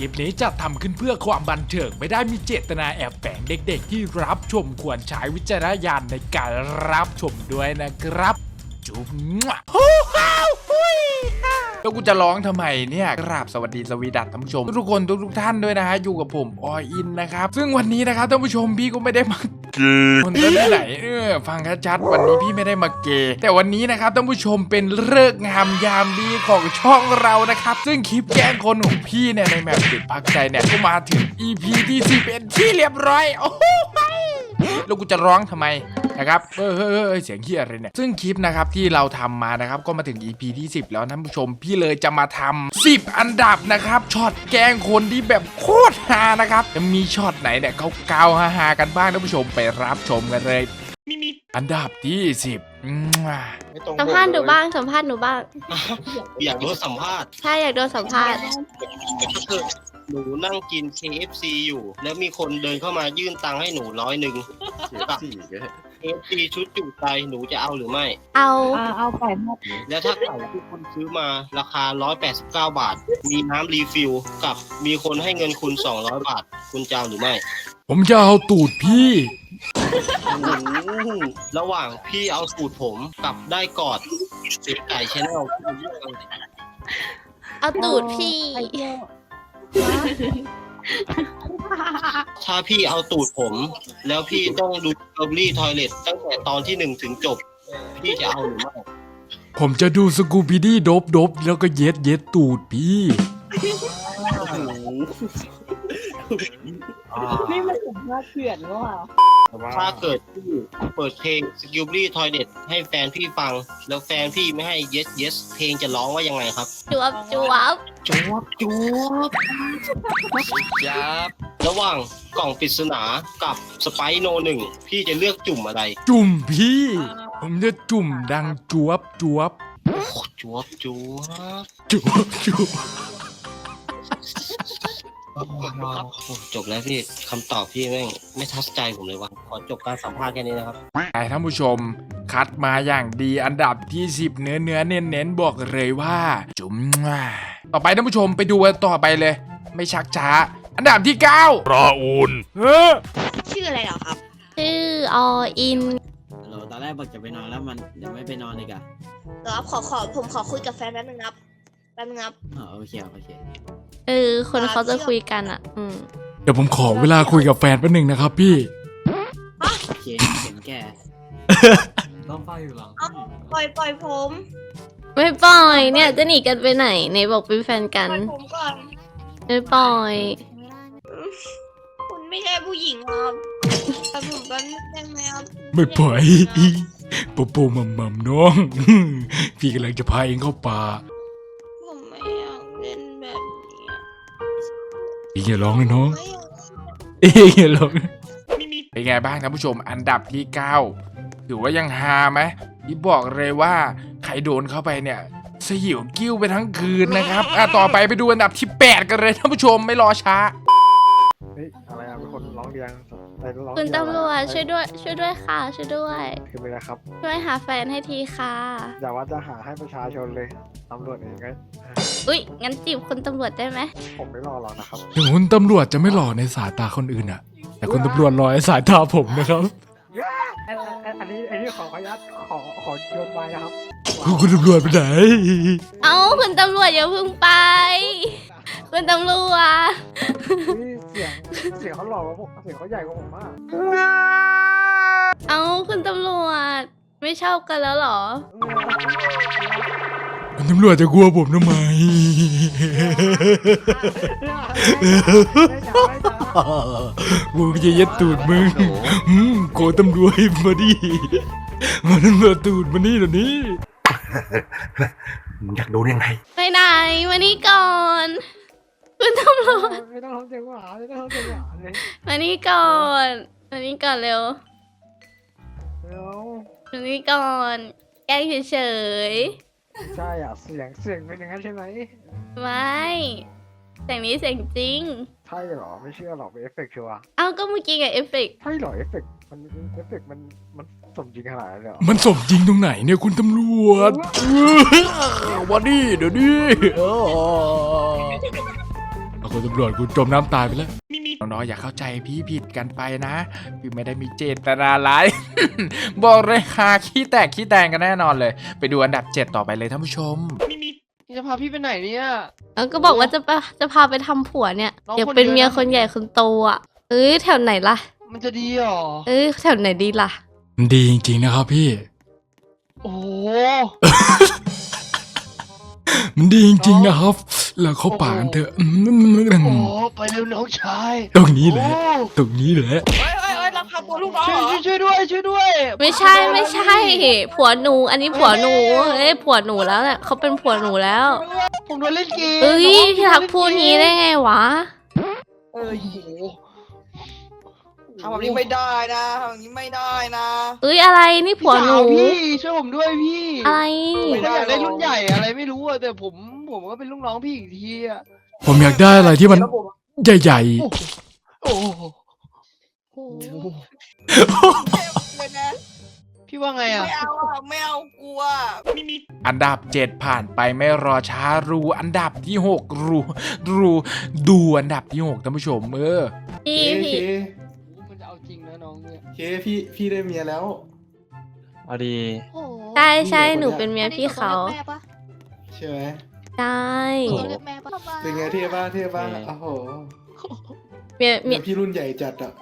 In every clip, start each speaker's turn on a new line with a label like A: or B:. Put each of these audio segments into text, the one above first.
A: คลิปนี้จะทำขึ้นเพื่อความบันเทิงไม่ได้มีเจตนาแอบแฝงเด็กๆ ที่รับชมควรใช้วิจารณญาณในการรับชมด้วยนะครับ จุ๊บฮู้ฮาวหุยแล้วกูจะร้องทำไมเนี่ยกราบสวัสดีสวีดัตท่านผู้ชม ทุกคนทุกๆท่านด้วยนะฮะอยู่กับผมออินนะครับ ซึ่งวันนี้นะครับท่านผู้ชมพี่ก็ไม่ได้มา คนก็ที่ไหนเออฟังชัดๆวันนี้พี่ไม่ได้มาเกย์แต่วันนี้นะครับท่านผู้ชมเป็นเลิกงามยามดีของช่องเรานะครับ ซึ่งคลิปแกล้งคนของพี่เนี่ยในแมปติดพักใจเนี่ยก็มาถึง EP ที่10เป็นที่เรียบร้อยโอ้โห แล้วกูจะร้องทำไมนะครับเออเเออเสียงเฮียอะไรเนี่ยซึ่งคลิปนะครับที่เราทำมานะครับก็มาถึง EP ที่ 10 แล้วท่านผู้ชมพี่เลยจะมาทำ10 อันดับนะครับช็อตแกงคนที่แบบโคตรฮานะครับจะมีช็อตไหนเนี่ยเขาเกาฮาๆกันบ้างท่านผู้ชมไปรับชมกันเลยอันดับที่10อืมอะ
B: สัมภาษณ์หนูบ้างสัมภาษณ์หนูบ้าง
C: อยากโดนสัมภาษณ์
B: ใช่อยากโดนสัมภาษณ์
C: หนูนั่งกิน KFC อยู่ แล้วมีคนเดินเข้ามายื่นตังค์ให้หนูร้อยหนึ่งกับ KFC ชุดจุใจหนูจะเอาหรือไม่
B: เอา
D: อ่าเอาไก่ทอด
C: แล้วถ้าไก่ที่คุณซื้อมาราคา 189 บาท มีน้ำรีฟิลกับมีคนให้เงินคุณ 200 บาท คุณจะเอาหรือไม่
A: ผมจะเอาตูดพี่
C: โอ้โหระหว่างพี่เอาสูตรผมกับได้กอดเสียไก่ชแนลคุณเลือกเอาไหน
B: เอาตูดพี่
D: ไข่เจียว
C: ถ้าพี่เอาตูดผม แล้วพี่ต้องดูเ e อรี่ทอยเลตตั้งแต่ตอนที่หนึ่งถึงจบ พี่จะเอาหรือไม่
A: ผมจะดูสกูบิดี้โดบโดบแล้วก็เย็ดเย็ดตูดพี่
D: นี่มันสัมภาษณ์เถื่อนหรือเปล่า
C: ถ้าเกิดพี่เปิดเพลง s k i l b y Toilet ให้แฟนพี่ฟัง แล้วแฟนพี่ไม่ให้ yes yes เพลงจะร้องว่ายังไงครับ
B: จวบจวบ
C: จวบจวบยับระหว่างกล่องปริศนากับสไปโนหนึ่งพี่จะเลือกจุ่มอะไร
A: จุ่มพี่ ผมจะจุ่มดังจวบจวบ
C: โอ้จวบจวบ
A: จวบจวบ
C: โอ้ จบแล้วพี่คำตอบพี่แม่งไม่ทัดใจผมเลยว่ะขอจบการสัมภาษณ์แค่นี้นะครับ
A: แต่ท่านผู้ชม คัดมาอย่างดีอันดับที่ 10 เนื้อเนื้อเน้นเน้นๆบอกเลยว่า จุ่มต่อไปท่านผู้ชมไปดูกันต่อไปเลย ไม่ชักช้า อันดับที่9ราอูนเฮ้อ
E: ชื่ออะไรเหรอครับ
B: ชื่อออิน
F: ฮัลโหลตอนแรกบอกจะไปนอนแล้วมันยังไม่ไปนอนอีกอะ
E: เดี๋ยวครับขอขอผมขอคุยกับแฟนแป๊บนึงครับแป๊บนึงครับ
F: อ๋อโอเคครับโอเค
B: เออ คนเขาจะคุยกันอะ อืม
A: เดี๋ยวผมขอเวลาคุยกับแฟนแป๊บหนึ่งนะครับพี่
F: โอเคเสียงแก่ต้องฝ้าอยู่หลัง
E: ปล่อยปล่อยผม
B: ไม่ปล่อยเนี่ยจะหนีกันไปไหนไหนบอกเป็นแฟน
E: ป
B: กัน
E: ล่อยผมก่อน
B: ไม่ปล่อย
E: คุณไม่ใช่ผู้หญิงครับแต่ผมก็ได้ไหมครับ
A: ไม่ปล่อยโปโปมัมมัมน้อง พี่กำลังจะพาเองเข้าป่า
E: อ
A: งอย่าร้องนะน้อง
E: ไม่อยาก
A: เองอย่าร้องนะเป็นไงบ้างท่านผู้ชมอันดับที่ 9 ถือว่ายังฮาไหมที่บอกเลยว่าใครโดนเข้าไปเนี่ยสยิวกิ้วไปทั้งคืนนะครับอะต่อไปไปดูอันดับที่ 8 กันเลยท่านผู้ชมไม่รอช้า
G: เฮ้ยอะไรอะเป็นคนร้องเรียนอะ ไรร้อง
B: คุณ
G: เรียน
B: ตำรวจ
G: อะไร
B: ช่วยด้วย ช่วยด้วยค่ะ ช่วยด้วย
G: คือไม่ได้ครับ
B: ช่วยหาแฟนให้ทีค่ะ
G: อย่าว่าจะหาให้ประชาชนเลยตำรวจเองก็
B: อุ้ยงั้นจีบคุณตำรวจได้ไหม
G: ผมไม่รอหรอกนะครับ
A: ถึงคุณตำรวจจะไม่หล่อในสายตาคนอื่นอะแต่คุณตำรวจหล่อในสายตาผมนะครับ
G: อันอันอันนี้อันนี้ขอขออนุญาตขอขอโยนไปนะครับ
A: คุณคุณตำรวจไปไหน
B: เอ้าคุณตำรวจอย่าเพึ่งไป คุณตำรวจ
G: นี่ เสียงเสียงเขาหล่อกว่าผมเสียงเขาใหญ่กว่าผมมาก
B: เอ้าคุณตำรวจ ไม่ชอบกันแล้วเหรอ
A: คุณตำรวจจะกลัวผมทำไม กูจะยัดตูดมึงอืมโกตำรวจมาดิมาตำรวจตูดมานี่เดี๋ยวนี้
H: มึงอยากโดนยังไง
B: ไปไหนมานี่ก่อน คุณตำรวจ
G: ไม่ต้องทำเสียงหวานไม่ต้องทำเสียงหวานเลย
B: มานี่ก่อนมานี่ก่อนเร็ว
G: เดี๋ยว
B: มานี่ก่อน แกล้งเฉย
G: ใช่อะเสียงเสียงเป็นอย่างนั้นใช่ไหม
B: ๆไม่เสียงนี้เสียงจริง
G: ใช่เหรอไม่เชื่อหรอกเป็นเอฟเฟกต์ชัวร์
B: เอ้าก็เมื่อกี้ไงเอฟเฟกต์
G: ใช่เหรอเอฟเฟกต์มันเอฟเฟกต์มันมันสมจริงขนาดนั้นเลยเหรอ
A: มันสมจริงตรงไหนเนี่ยคุณตำรวจวันนี้เดี๋ยวนี้ คุณตำรวจคุณจมน้ำตายไปแล้ว น้องๆอย่าเข้าใจพี่ผิดกันไปนะ พี่ไม่ได้มีเจตนาร้าย บอกเลยหาขี้แตกขี้แตงกันแน่นอนเลย ไปดูอันดับ 7 ต่อไปเลยท่านผู้ชม
H: นี่จะพาพี่ไปไหนเนี่ย
B: แล้วก็บอกว่าจะไปจะพาไปทำผัวเนี่ย
H: น้อง
B: อยาก
H: คน
B: เป็น
H: เดียว
B: เมีย
H: นะ
B: คนใหญ่คนโตอะเอ้ยแถวไหนล่ะ
H: มันจะดีเหรอ
B: เอ้ยแถวไหนดีล่ะ
A: ดีจริงๆนะครับพี่
H: โอ้โห
A: มันดีจริงๆนะครับแล้วเข้าป่ากันเถอะอืม
H: โอ้โหไปเร็วน้องชาย
A: ตรงนี้แหละ
H: โอ้
A: ตรงนี้แหละ
E: เฮ้ยเฮ้ยเฮ้ยรักพาตัวลูกน้อง
H: ช่วย
E: เหรอ
H: ช่วยช่วยด้วยช่วยด้วย
B: ไม่ใช่ไม่ใช่ ผัวหนู อันนี้ผัวหนูเอ้ยผัวหนูแล้วแหละเขาเป็นผัวหนูแล้ว
H: ผมโดนเล่นเกม
B: เอ้ย
H: น้อง
B: พี่ทักพูดงี้ได้ไงวะ
H: เออโอ้โห
E: ทำแบบนี้ไม่ได้นะทำแบบนี้ไม่ได้นะ
B: เอ้ยอะไรนี่ผัวหนู
H: พี่สาวพี่ช่วยผมด้วยพี่
B: อะไร
H: ผมอยากได้รุ่นใหญ่อะไรไม่รู้อะแต่ผมผมก็เป็นลูกน้องพี่อีกทีอะ
A: ผมอยากได้อะไรที่มันใหญ่
H: โอ้โห
E: โอ้โหเลยนะ
H: พี่ว่าไงอะ
E: ไม่เอาอะไม่เอากลัว
A: ๆอันดับ 7 ผ่านไปไม่รอช้ารูอันดับที่ 6 รูรูดูอันดับที่ 6ท่านผู้ชมเออ
B: พี่
I: เค
B: พี่
I: เค
H: มั เนี่ย
I: เคพี่พี่ได้เมียแล้ว
F: เอาดี
E: โอ้โห
B: ใช่ใช่หนูเป็นเมียพี่เขา
E: แม่ปะ
I: ใช่ไหม
B: ใช่
E: ตัวเรียกแม่ปะ
I: เป็นไงเท่บ้างเท่บ้าง
F: เท่
I: โอ้โห
B: เมียเมี
I: เมี
B: ย
I: ยพี่รุ่นใหญ่จัดอะ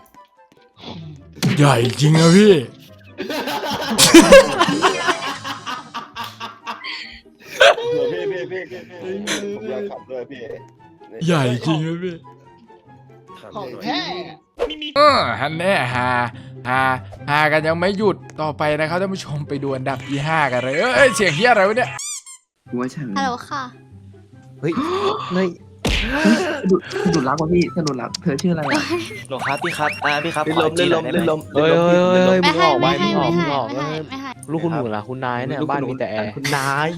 A: ใหญ่จริงนะพี่
J: พี่พี่พี่พี่ผมอยากขับด้วยพี่
A: ใหญ่จริงนะพี่
J: ขับ
H: ของ
J: ด้วย
H: แท้
A: เออฮันแน่ฮา ฮาฮากันยังไม่หยุดต่อไปนะครับท่านผู้ชมไปดูอันดับที่5กันเลยเอ้ยเสียงเฮียอะไรวะเนี่ย
K: กูว่าฉัน
B: ฮัลโหลค่ะ
K: เฮ้ยเฮ้ยสะดุดสะดุดรักวะพี่สะดุดรักเธอชื่ออะไรอะ
F: หลงครับพี่ครับอ่าพี่ครับ
K: ลื่น
F: ขอ
K: ลม
F: จี
K: ลื่น
F: ห
K: ล
F: น่อยได้ไหม
K: มลื่นลม
F: เฮ้ยเฮ้ยเฮ้ยเฮ้ย
B: ไม่ให้
F: งออก
B: ไม่ให้
F: งอ
B: ไม่
F: อก
B: ให้
F: งออก
B: ไม่ให้ไม่ให้
F: ลูกคุณหนูล่ะคุณนายเนี่ยบ้านมีแต่แอร์
K: คุณนาย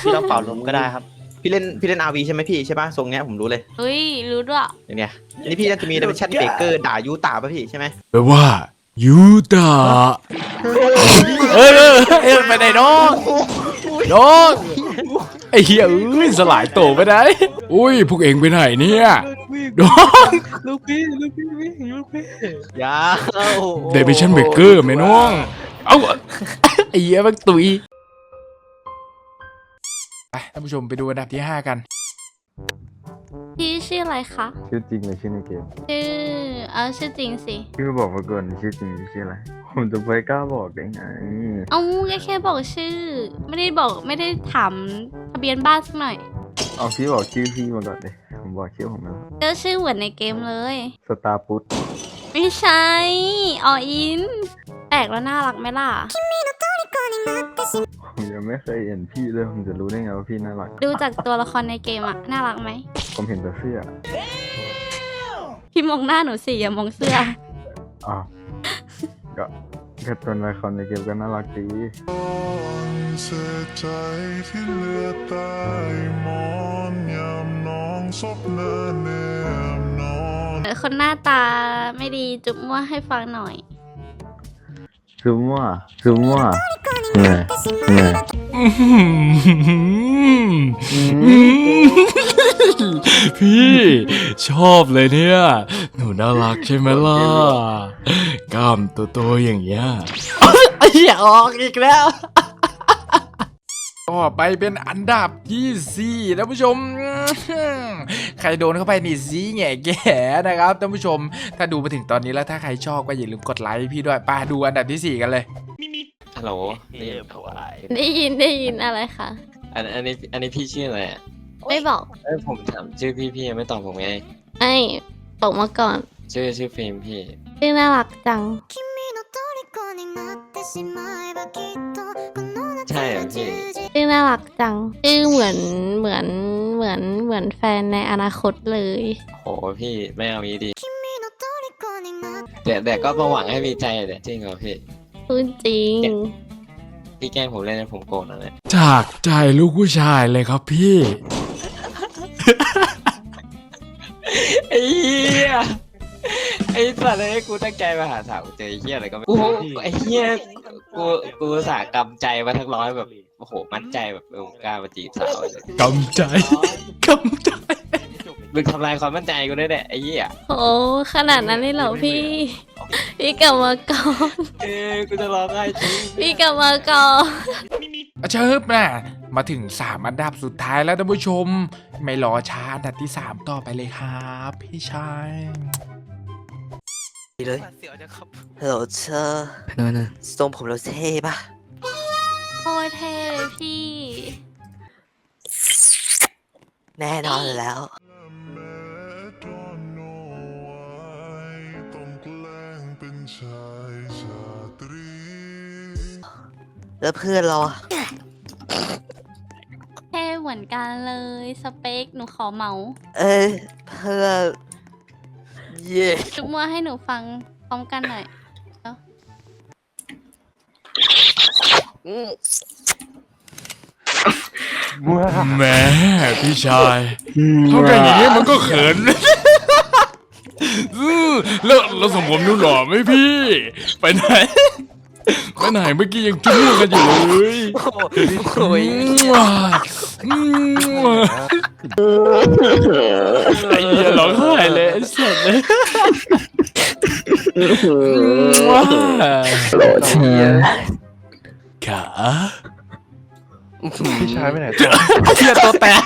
F: พี่ต้องเป่าลมก็ได้ครับ
K: พี่เล่นพี่เล่นอาวีใช่ไหมพี่ใช่ป่ะทรงเนี้ยผมรู้เลย
B: เฮ้ย รู้ด้วย
K: อย่างเนี้ยอันนี้พี่น่าจะมีดับเบิลชัดเบเกอร์ด่ายูตาป่ะพี่ใช่ไหม
A: แปลว่ายูตาเอ้ยเอ้ยเอ้ยไปไหนน้องน้องไอ้เหี้ยเอ้ยสลายโตไปไหนอุ้ยพวกเองไปไหนเนี่ยน้อง
F: ลูกพี่ลูกพี่ลูกพี่
K: ยา
A: เดบิชันเบเกอร์ไหมน้องเอ้าไอ้เหี้ยมันตุย ไปท่านผู้ชมไปดูอันดับที่ 5 กัน
B: พี่ชื่ออะไรคะ
J: ชื่อจริงเลยชื่อในเกม
B: ชื่อเออชื่อจริงสิ
J: พี่ก็บอกมาก่อนชื่อจริงชื่ออะไรผมจะไปกล้าบอกได้ไง
B: เอ้าแค่แค่บอกชื่อ ไม่ได้บอกไม่ได้ถามทะเบียนบ้านสักหน่อย
J: เอาพี่บอกชื่อพี่มาก่อนเลยผมบอกชื่อผมแล้ว
B: เจอชื่อเหมือนในเกมเลย
J: สตาร์พุท
B: ไม่ใช่ออินแปลกแล้วน่ารักไหมล่ะ
J: ผมยังไม่เคยเห็นพี่เลยผมจะรู้ได้ไงว่าพี่น่ารัก
B: ดูจากตัวละครในเกมอะน่ารักไหม
J: ผมเห็นแต่เสื้อ
B: พี่มองหน้าหนูสิอย่ามองเสื้อ
J: อ้าวก็แค่ตัวละครในเกมก็น่ารักดี
L: เสียใจที่เหลือใต้หมอนยามน้องซบหน้าแนมนอน
B: เออคนหน้าตาไม่ดีจุ๊บมั่วให้ฟังหน่อย
J: ซึมว่าซึมว่าเหนื่ย
A: พี่ชอบเลยเนี่ย หนูน่ารักใช่ไหมล่ะ กล้ามโตๆอย่างเงี้ยอย่าออกอีกแล้ว ต่อไปเป็นอันดับที่สี่ท่านผู้ชม ใครโดนเข้าไปนี่ซีแง่แก่นะครับท่านผู้ชม ถ้าดูมาถึงตอนนี้แล้วถ้าใครชอบก็อย่าลืมกดไลค์พี่ด้วยไปดูอันดับที่สี่กันเลย
F: ฮัลโหล
B: ได้ยินได้ยินอะไรคะ
F: อันอันนี้อันนี้พี่ชื่ออะไรอะ
B: ไม่บอก
F: เอ้ยผมถามชื่อพี่พี่ยังไม่ตอบผมไง
B: ไอ้บอกมาก่อน
F: ชื่อชื่อฟิล์มพี่
B: ชื่อน่ารักจัง
F: ใน่า
B: รักจังชื่อเหมือนเหมือนเหมือนเหมือนแฟนในอนาคตเลย
F: โหพี่ไม่เอางี้ดีแต่แต่ก็มาหวังให้มีใจแต่จริงเหรอพี่
B: พูดจริง
F: พี่แกล้งผมเล่นให้ผมโกรธนะเนี่ย
A: จากใจลูกผู้ชายเลยครับพี่
F: ไอ้เหี้ย ไอ้สัตว์เลยกูตั้งใจมาหาสาวกูเจอไอ้เหี้ยอะไรก็ไม่รู้ไอ้เหี้ยกูกูอุตสาห์กำใจมาทั้งร้อยแบบโอ้โหมั่นใจแบบเออกล้ามาจีบสาวเลย
M: กำใจกำใจ
F: มึงทำลายความมั่นใจกูด้วยเนี่ยไอ้เหี้ย
B: โอ้ขนาดนั้นเลยเหรอพี่ พี่กลับมาก่อน
F: เอ้ยกูจะร้องไห้จริง
B: พี่กลับมาก่อน
M: อาเชิบนะมาถึง 3 อันดับสุดท้ายแล้วท่านผู้ชม ไม่รอช้าอันดับที่ 3 ต่อไปเลยครับ พี่ชาย
K: เลยฮัลโหลเธอทรงผมเราเท่ปะ
B: โคตรเท่เลยพี่
K: แน่นอนแล้ว
L: แม้ตอนโน้ไว้ต้องแกล้งเป็นชายชาตรี
K: แล้วเพื่อนเราอะ
B: เท่เหมือนกันเลย สเปค หนูขอเหมา
K: เอ้ยเพื่อน เย่
B: จุ๊บมัวให้หนูฟังพร้อมกันหน่อย
K: อืม
M: แหม่พี่ชายทำกันอย่างนี้มันก็เขินอื้อแล้วแล้วสมผมดูหล่อไหมพี่ ไปไหนไปไหนเมื่อกี้ยังจุ้มกันอยู่เลย
K: โอ้ย
M: ว้าอืม ไอ้เหี้ยร้องไห้เลยไอ้สัสเลยว้า
N: เชีย
M: ขา
N: พี่ชายไปไหน
M: ไอ้เหี้ยตัวแตก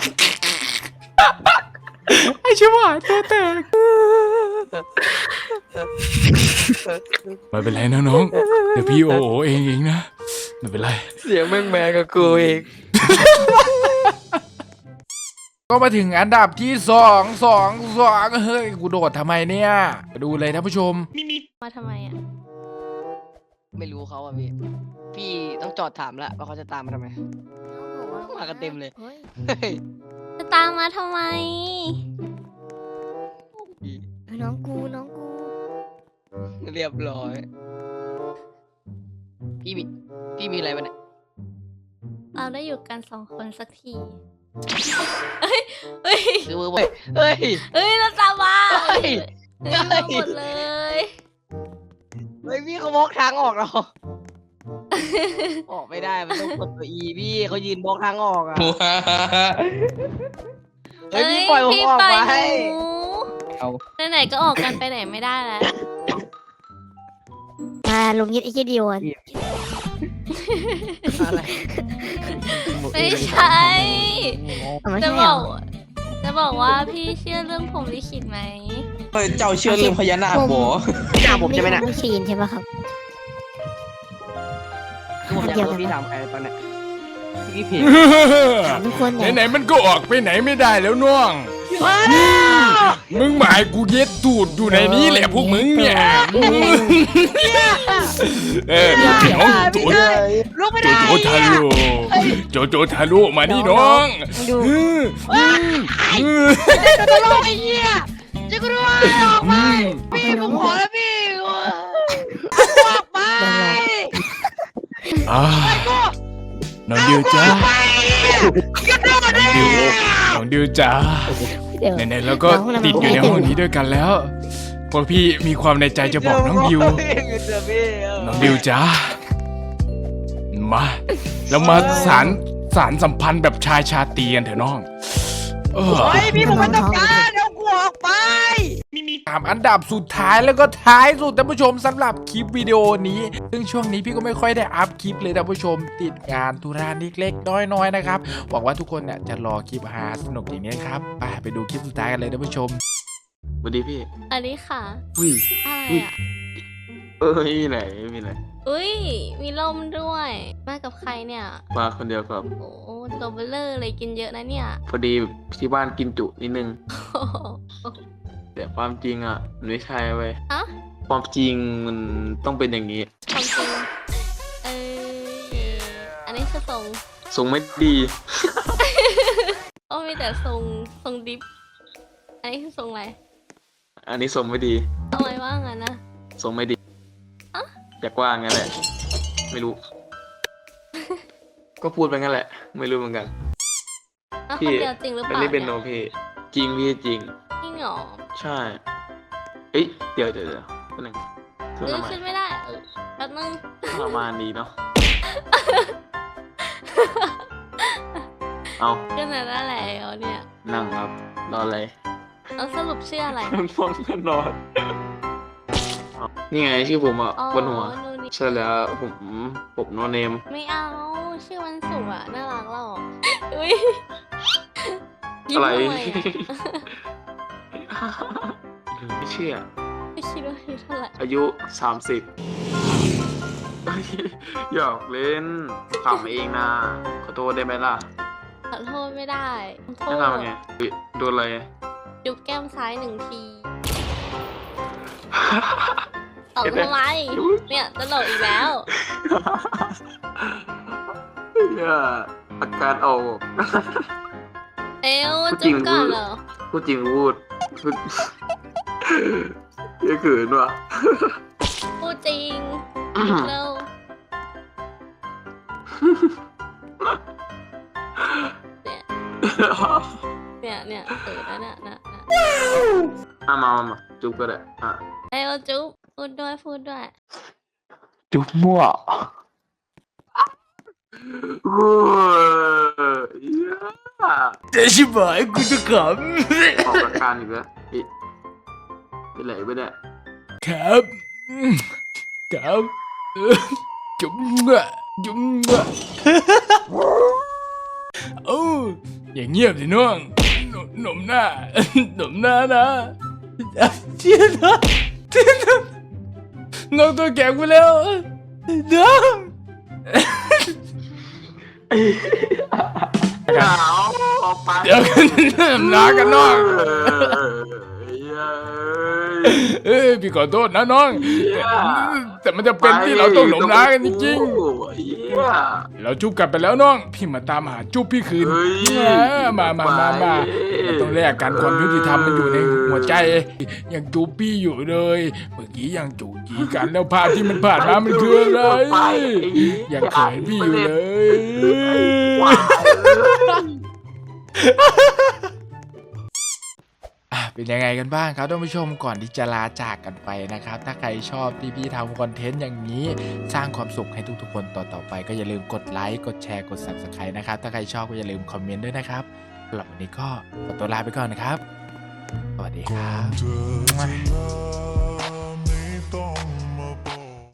M: ไอ้ชิบหายตัวแตกไม่เป็นไรนะน้องเดี๋ยวพี่โอโอเองเองนะไม่เป็นไร
K: เสียงแม่งแมงกับกูเอง
M: ก็มาถึงอันดับที่สองสองสองเฮ้ยกูโดดทำไมเนี่ย ดูเลยท่านผู้ชม
B: มาทำไมอะ
O: ไม่รู้เขาอะพี่ พี่ต้องจอดถามละว่าเขาจะตามมาทำไม มากันเต็มเลยเฮ้ย
B: จะตามมาทำไม
P: น้องกูน้องกู
O: เรียบร้อย พี่มีพี่มีอะไรวะเนี่ย
B: เราได้อยู่กันสองคนสักที เฮ้ยเฮ้ย
O: คือมือเว้ยเฮ้ย
B: เฮ้ยเราตามมา
O: เฮ้ย
B: เฮ้ยมาหมดเลย
O: เฮ้ยพี่เขาบล็อกทางออกเรา ออกไม่ได้มันต้องกดตัว E พี่เขายืนบล็อกทางออกอะเฮ้ยพี่ปล่อยผมออกไป
K: เอา
B: ไหนๆก็ออกกันไปไหนไม่ได้แล้ว
P: มาลงยึดไอ้เหี้ยดีวอะ
O: อะไร
B: ไม่ใช่
P: เอาไม่
B: จะ
P: ใช่
B: บ
P: เหร
B: อ
P: อก
B: จะบอกว่าพี่เชื่อเรื่องผมลิขิตไหม
K: เจ้าเชื่อเรื่องพญานาคบ่
O: ถามผมใช่ไหมน่ะ
P: ไม่ชีนใช่ปะครับ
O: คือผมอยากรู้ว่าพี่ถามใครตอนเนี้ยพี่ผิด
P: ถามทุกคนเนี่ย
M: ไหนๆมันก็ออกไปไหนไม่ได้แล้วน้อง มึงหมายกูเย็ดตูดอยู่ในนี้แหละพวกมึงเนี่ยเออน้องโจ
O: ลูกไม่
M: โจ
O: ได้
M: โจทาโร่โจโจทาโร่มานี่น้อง
P: ดู
M: อืมอืมอืม
O: จะตลกไอ้เหี้ยจะกูด้วยออกไปพี่ผมขอแล้วพี่ออกไป
M: อ่า น้องดิวจ้าน้องดิวน้องดิวจ้า
P: เดี๋ยว
M: ไหนๆแล้วก็ติดอยู่ในห้องนี้ด้วยกันแล้ว พวกพี่มีความในใจจะบอกน้องดิว น้องดิวจ้ามา แล้วมาสารสารสัมพันธ์แบบชายชาตรีกันเถอะน้อง เออ
O: เฮ้ยพี่ผมไม่ต้องการเดี๋ยวกูออกไป
M: ตามอันดับสุดท้ายแล้วก็ท้ายสุดท่านผู้ชมสำหรับคลิปวิดีโอนี้ ซึ่งช่วงนี้พี่ก็ไม่ค่อยได้อัพคลิปเลยท่านผู้ชมติดงานธุระนิดเล็กน้อยๆนะครับหวังว่าทุกคนเนี่ยจะรอคลิปฮาสนุกอย่างนี้ครับไปไปดูคลิปสุดท้ายกันเลยท่านผู้ชม
N: สวัสดีพี่
B: อันนี้ค่ะ
N: อุ้ย
B: อะไรอะ
N: เอ้ยไหนไม่มีอะไร
B: อุ้ยมีล่มด้วย มากับใครเนี่ย
N: มาคนเดียวครับ
B: โอ้ตัวเบลเลอร์เลยกินเยอะนะเนี่ย
N: พอดีที่บ้านกินจุนิดนึง
B: โอ้โห
N: แต่ความจริงอะมันไม่ใช่เว้ย
B: อะ
N: ความจริงมันต้องเป็นอย่างนี้
B: ความจริงเอออันนี้คือทรง
N: ทรงไม่ดี
B: โอ้มีแต่ทรงทรงดิฟอันนี้คือทรงอะไร
N: อันนี้ทรงไม่ดี
B: ทำไมว่างั้นนะ
N: ทรงไม่ดี
B: อะ
N: อยากว่างั้นแหละ ไม่รู้ ก็พูดไปงั้นแหละ ไม่รู้เหมือนกัน
B: อะค
N: พี่
B: นเดียวจริงหรือเป
N: เป็น
B: ล่า
N: นี่เป็นโน
B: เนี่ย
N: พี่จริงพี่จริง
B: จริ งเหรอ
N: ใช่
B: อ
N: เอ้ยเดี๋ยวเดี๋ยวเดี๋ยวแป๊บนึงขึ้น
B: เออ
N: มาใหม่
B: ขึ้นไม่ได้เออแป๊บนึง
N: ประมาณนี้เนาะ เอา
B: ขึ้นมาได้แล้วเนี่ย
N: นั่งครับรออะไร
B: เอาสรุปชื่ออะไร
N: นอนก็นอนเอานี่ไงชื่อผมอะ
B: อ๋อบ
N: นหัว
B: นูนนี่
N: ใช่แล้วผมผมโนเนม
B: ไม่เอา ชื่อมันสุอะน่ารักหรอกอุ้ยยิ้ม
N: อะไร
B: ทำไมอะ
N: ไม่ เชื่อ
B: ไม่คิดว่าอายุเท่าไหร่
N: อายุสามสิบหยอกเล่นขำเองนะขอโทษได้ไหมล่ะ
B: ขอโทษไม่ได้ขอ
N: ไม่
B: โท
N: ทำ
B: ษ
N: ไงเฮ้ยโดนอะไร
B: จุ๊บแก้มซ้ายหนึ่งทีตอบทำไมเนี่ยตลกอีกแล้ว
N: เนี่ยอาการออก
B: เอว
N: พูดจริ
B: จุ๊
N: ง
B: บก่อนเหรอ
N: พูดจริงพูดพูดเยอะเขินว่ะ
B: พูดจริงเร็วเนี่ยเนี่ยเออแล้วเนี่ยนะนะ
N: อะมามามาจุ๊บก็ได้อะ
B: เอวจุ๊บพูดด้วยพูดด้วย
N: จุ๊บมั่วโอ้ยเหี้ย
A: จะชิบหายกูจะข
N: ออกอาการอีกแล้ว เอ๊ะเป็นไรไปเนี่ยำ
A: ครับอืมครับเออจุ๊บเงะจุ๊บเงะโอ้อย่างเงียบสิน้องหนหนมหน้าหนมหน้านะเชี่ยนะเชี่ยนะน้องตัวแข็งไปแล้วน้อง
N: หนาวออกไป
A: เดี๋ยวกันลากันน้อง
N: เออเย้ย
A: เอ้ยพี่ขอโทษนะน้องแต่แต่มันจะเป็นที่เราต้องหลงรักกันจริง
N: ๆเหี้ย
A: ๆเราจุบกันไปแล้วน้อง พี่มาตามหาจุบพี่คืน
N: เฮ้ย
A: มามามามา
N: ไป
A: มันต้องแลกกันความยุติธรรมมันอยู่ในหัวใจยังจูบพี่อยู่เลยเมื่อกี้ยังจูบจีกันแล้วภาพที่มันผ่านมามันคืออะไร
N: ไป
A: ยังเขินพี่อยู่เลย
N: ว้าย
A: อะ เป็นยังไงกันบ้างครับท่านผู้ชมก่อนที่จะลาจากกันไปนะครับ ถ้าใครชอบที่พี่ทำคอนเทนต์อย่างนี้ สร้างความสุขให้ทุกๆคนต่อๆไป ก็อย่าลืมกดไลค์กดแชร์กด subscribe นะครับ ถ้าใครชอบก็อย่าลืมคอมเมนต์ด้วยนะครับสำหรับวันนี้ก็ขอตัวลาไปก่อนนะครับ สวัสดีครับ